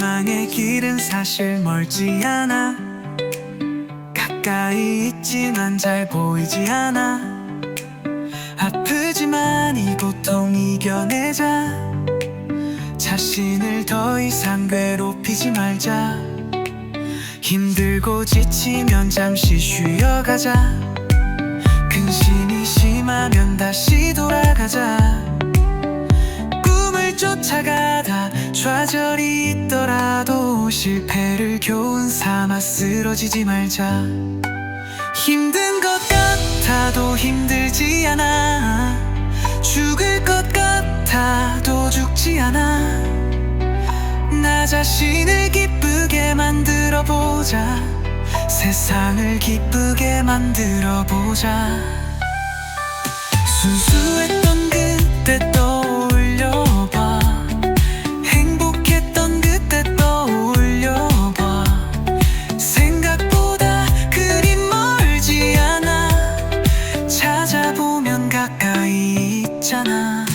향해 길은 사실 멀지 않아. 가까이 있지만 잘 보이지 않아. 아프지만 이 고통 이겨내자. 자신을 더 이상 괴롭히지 말자. 힘들고 지치면 잠시 쉬어가자. 근심이 심하면 다시 돌아가자 좌절이 있더라도 실패를 교훈 삼아 쓰러지지 말자. 힘든 것 같아도 힘들지 않아. 죽을 것 같아도 죽지 않아. 나 자신을 기쁘게 만들어 보자. 세상을 기쁘게 만들어 보자. 순수했던 그 がいいちゃな